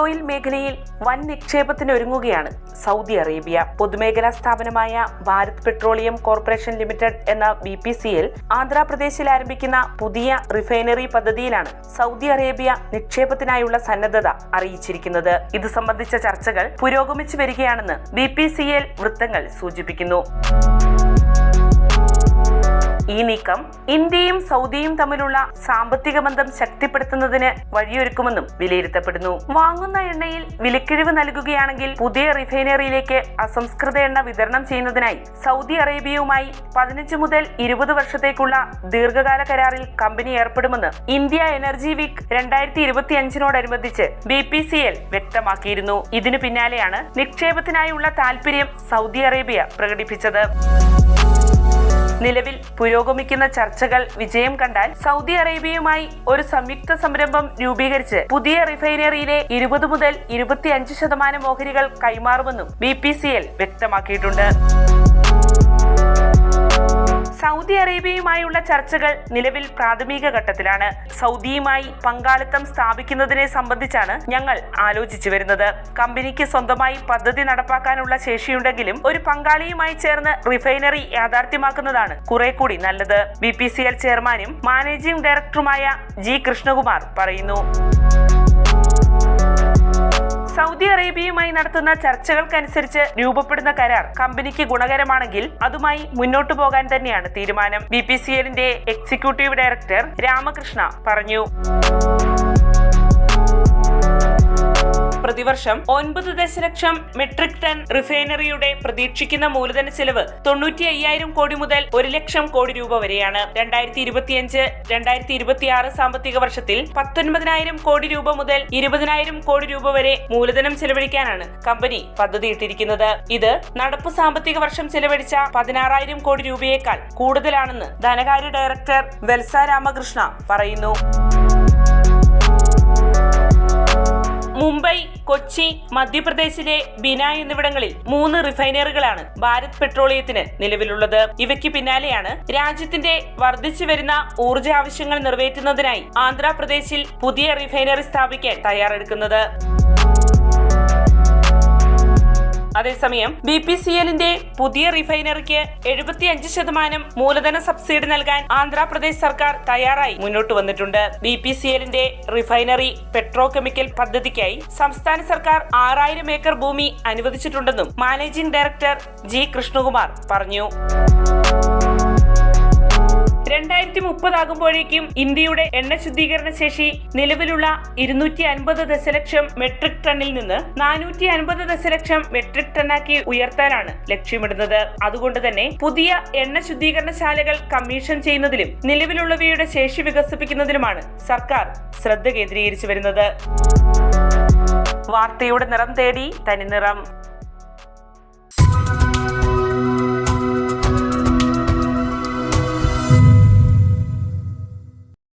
Oil മേഖലയിൽ വൻ നിക്ഷേപത്തിന് ഒരുങ്ങുകയാണ് സൗദി അറേബ്യ. പൊതുമേഖലാ സ്ഥാപനമായ ഭാരത് പെട്രോളിയം കോർപ്പറേഷൻ ലിമിറ്റഡ് എന്ന ബി പി സി എൽ ആന്ധ്രാപ്രദേശിൽ ആരംഭിക്കുന്ന പുതിയ റിഫൈനറി പദ്ധതിയിലാണ് സൗദി അറേബ്യ നിക്ഷേപത്തിനായുള്ള സന്നദ്ധത അറിയിച്ചിരിക്കുന്നത്. ഇത് സംബന്ധിച്ച ചർച്ചകൾ പുരോഗമിച്ചു വരികയാണെന്ന് ബി പി സി എൽ വൃത്തങ്ങൾ സൂചിപ്പിക്കുന്നു. ഈ നീക്കം ഇന്ത്യയും സൗദിയും തമ്മിലുള്ള സാമ്പത്തിക ബന്ധം ശക്തിപ്പെടുത്തുന്നതിന് വഴിയൊരുക്കുമെന്നും വിലയിരുത്തപ്പെടുന്നു. വാങ്ങുന്ന എണ്ണയിൽ വിലക്കിഴിവ് നൽകുകയാണെങ്കിൽ പുതിയ റിഫൈനറിയിലേക്ക് അസംസ്കൃത എണ്ണ വിതരണം ചെയ്യുന്നതിനായി സൗദി അറേബ്യയുമായി പതിനഞ്ച് മുതൽ ഇരുപത് വർഷത്തേക്കുള്ള ദീർഘകാല കരാറിൽ കമ്പനി ഏർപ്പെടുമെന്ന് ഇന്ത്യ എനർജി വീക്ക് രണ്ടായിരത്തി ഇരുപത്തി അഞ്ചിനോടനുബന്ധിച്ച് ബി പി സി എൽ വ്യക്തമാക്കിയിരുന്നു. ഇതിനു പിന്നാലെയാണ് നിക്ഷേപത്തിനായുള്ള താൽപര്യം സൗദി അറേബ്യ പ്രകടിപ്പിച്ചത്. നിലവിൽ പുരോഗമിക്കുന്ന ചർച്ചകൾ വിജയം കണ്ടാൽ സൗദി അറേബ്യയുമായി ഒരു സംയുക്ത സംരംഭം രൂപീകരിച്ച് പുതിയ റിഫൈനറിയിലെ ഇരുപത് മുതൽ ഇരുപത്തിയഞ്ച് ശതമാനം ഓഹരികൾ കൈമാറുമെന്നും ബി പി സി എൽ വ്യക്തമാക്കിയിട്ടുണ്ട്. സൗദി അറേബ്യയുമായുള്ള ചർച്ചകൾ നിലവിൽ പ്രാഥമിക ഘട്ടത്തിലാണ്. സൗദിയുമായി പങ്കാളിത്തം സ്ഥാപിക്കുന്നതിനെ സംബന്ധിച്ചാണ് ഞങ്ങൾ ആലോചിച്ചു വരുന്നത്. കമ്പനിക്ക് സ്വന്തമായി പദ്ധതി നടപ്പാക്കാനുള്ള ശേഷിയുണ്ടെങ്കിലും ഒരു പങ്കാളിയുമായി ചേർന്ന് റിഫൈനറി യാഥാർത്ഥ്യമാക്കുന്നതാണ് കുറെ കൂടി നല്ലത്. ബി ചെയർമാനും മാനേജിംഗ് ഡയറക്ടറുമായ ജി കൃഷ്ണകുമാർ പറയുന്നു. നടത്തുന്ന ചർച്ചകൾക്കനുസരിച്ച് രൂപപ്പെടുന്ന കരാർ കമ്പനിക്ക് ഗുണകരമാണെങ്കിൽ അതുമായി മുന്നോട്ടു പോകാൻ തന്നെയാണ് തീരുമാനം. ബി പി സി എല്ലിന്റെ എക്സിക്യൂട്ടീവ് ഡയറക്ടർ രാമകൃഷ്ണ പറഞ്ഞു. പ്രതിവർഷം ഒൻപത് ദശലക്ഷം മെട്രിക് ടൺ റിഫൈനറിയുടെ പ്രതീക്ഷിക്കുന്ന മൂലധന ചെലവ് തൊണ്ണൂറ്റി അയ്യായിരം കോടി മുതൽ ഒരു ലക്ഷം കോടി രൂപ വരെയാണ്. രണ്ടായിരത്തി ഇരുപത്തിയഞ്ച് രണ്ടായിരത്തി ഇരുപത്തിയാറ് സാമ്പത്തിക വർഷത്തിൽ പത്തൊൻപതിനായിരം കോടി രൂപ മുതൽ ഇരുപതിനായിരം കോടി രൂപ വരെ മൂലധനം ചെലവഴിക്കാനാണ് കമ്പനി പദ്ധതിയിട്ടിരിക്കുന്നത്. ഇത് നടപ്പ് സാമ്പത്തിക വർഷം ചെലവഴിച്ച പതിനാറായിരം കോടി രൂപയേക്കാൾ കൂടുതലാണെന്ന് ധനകാര്യ ഡയറക്ടർ വെൽസ രാമകൃഷ്ണ പറയുന്നു. മുംബൈ കൊച്ചി മധ്യപ്രദേശിലെ ബിന എന്നിവിടങ്ങളിൽ മൂന്ന് റിഫൈനറികളാണ് ഭാരത് പെട്രോളിയത്തിന് നിലവിലുള്ളത്. ഇവയ്ക്ക് പിന്നാലെയാണ് രാജ്യത്തിന്റെ വർദ്ധിച്ചു വരുന്ന ഊർജ ആവശ്യങ്ങൾ നിറവേറ്റുന്നതിനായി ആന്ധ്രാപ്രദേശിൽ പുതിയ റിഫൈനറി സ്ഥാപിക്കാൻ തയ്യാറെടുക്കുന്നത്. അതേസമയം ബി പി സി എല്ലിന്റെ പുതിയ റിഫൈനറിക്ക് എഴുപത്തിയഞ്ച് ശതമാനം മൂലധന സബ്സിഡി നൽകാൻ ആന്ധ്രാപ്രദേശ് സർക്കാർ തയ്യാറായി. മുന്നോട്ട് വന്നിട്ടുണ്ട്. ബി പി സി എല്ലിന്റെ റിഫൈനറി പെട്രോ കെമിക്കൽ പദ്ധതിക്കായി സംസ്ഥാന സർക്കാർ ആറായിരം ഏക്കർ ഭൂമി അനുവദിച്ചിട്ടുണ്ടെന്നും മാനേജിംഗ് ഡയറക്ടർ ജി കൃഷ്ണകുമാർ പറഞ്ഞു. രണ്ടായിരത്തി മുപ്പതാകുമ്പോഴേക്കും ഇന്ത്യയുടെ എണ്ണ ശുദ്ധീകരണ ശേഷി നിലവിലുള്ള ഇരുന്നൂറ്റി അൻപത് ദശലക്ഷം മെട്രിക് ടണ്ണിൽ നിന്ന് നാനൂറ്റി അൻപത് ദശലക്ഷം മെട്രിക് ടണ്ണാക്കി ഉയർത്താനാണ് ലക്ഷ്യമിടുന്നത്. അതുകൊണ്ട് തന്നെ പുതിയ എണ്ണ ശുദ്ധീകരണശാലകൾ കമ്മീഷൻ ചെയ്യുന്നതിലും നിലവിലുള്ളവയുടെ ശേഷി വികസിപ്പിക്കുന്നതിലുമാണ് സർക്കാർ ശ്രദ്ധ കേന്ദ്രീകരിച്ചു വരുന്നത്. വാർത്തയുടെ നിറം തേടി തനിനിറം.